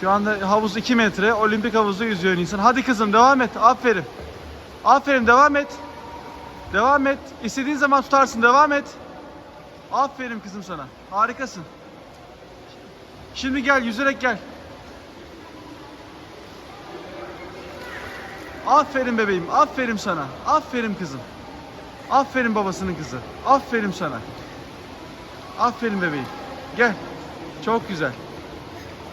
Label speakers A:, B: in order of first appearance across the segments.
A: Şu anda havuz 2 metre. Olimpik havuzda yüzüyor insan. Hadi kızım devam et. Aferin. Aferin devam et. Devam et. İstediğin zaman tutarsın. Devam et. Aferin kızım sana. Harikasın. Şimdi gel yüzerek gel. Aferin bebeğim. Aferin sana. Aferin kızım. Aferin babasının kızı. Aferin sana. Aferin bebeğim. Gel. Çok güzel.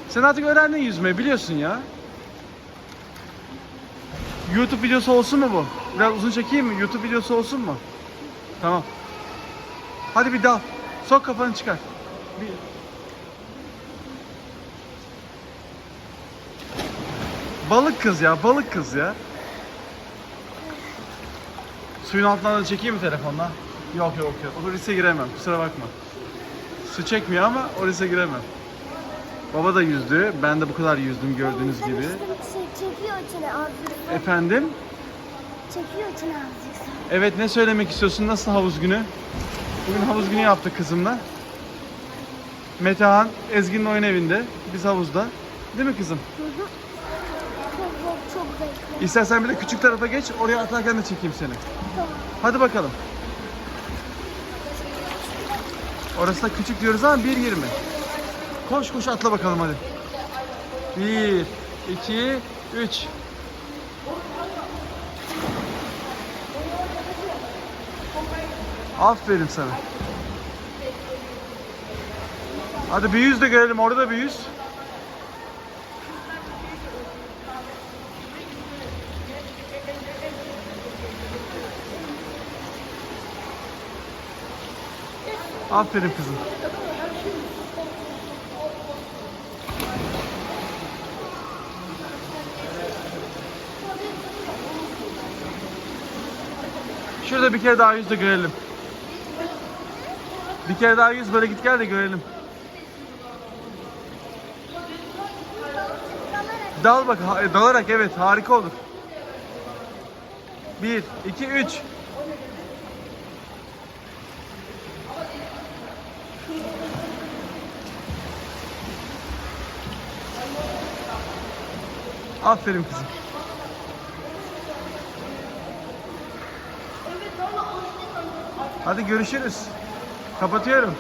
A: Sen artık öğrendin yüzmeyi biliyorsun ya. YouTube videosu olsun mu bu? Biraz uzun çekeyim mi? YouTube videosu olsun mu? Tamam. Hadi bir dal. Sok kafanı çıkar. Bir... Balık kız ya, balık kız ya. Suyun altından da çekeyim mi telefonla? Yok yok yok. O riske giremem. Kusura bakma. Su çekmiyor ama o riske giremem. Baba da yüzdü. Ben de bu kadar yüzdüm gördüğünüz gibi.
B: şey, çekiyor içine azıcık.
A: Efendim?
B: Çekiyor içine azıcık.
A: Evet ne söylemek istiyorsun? Nasıl havuz günü? Bugün havuz günü yaptık kızımla. Metehan Ezgi'nin oyun evinde. Biz havuzda. Değil mi kızım?
B: Hı hı. Çok çok çok zevkli.
A: İstersen bir de küçük tarafa geç. Oraya atarken de çekeyim seni.
B: Tamam.
A: Hadi bakalım. Orası da küçük diyoruz ama 1.20. Koş koş atla bakalım hadi. 1, 2, 3. Aferin sana. Hadi bir yüz de görelim. Orada da bir yüz. Aferin kızım. Şurada bir kere daha yüz de görelim. Bir kere daha yüz böyle git gel de görelim. Dal bak, ha- dalarak evet harika olur. Bir, iki, üç. Aferin kızım. Hadi görüşürüz. Kapatıyorum.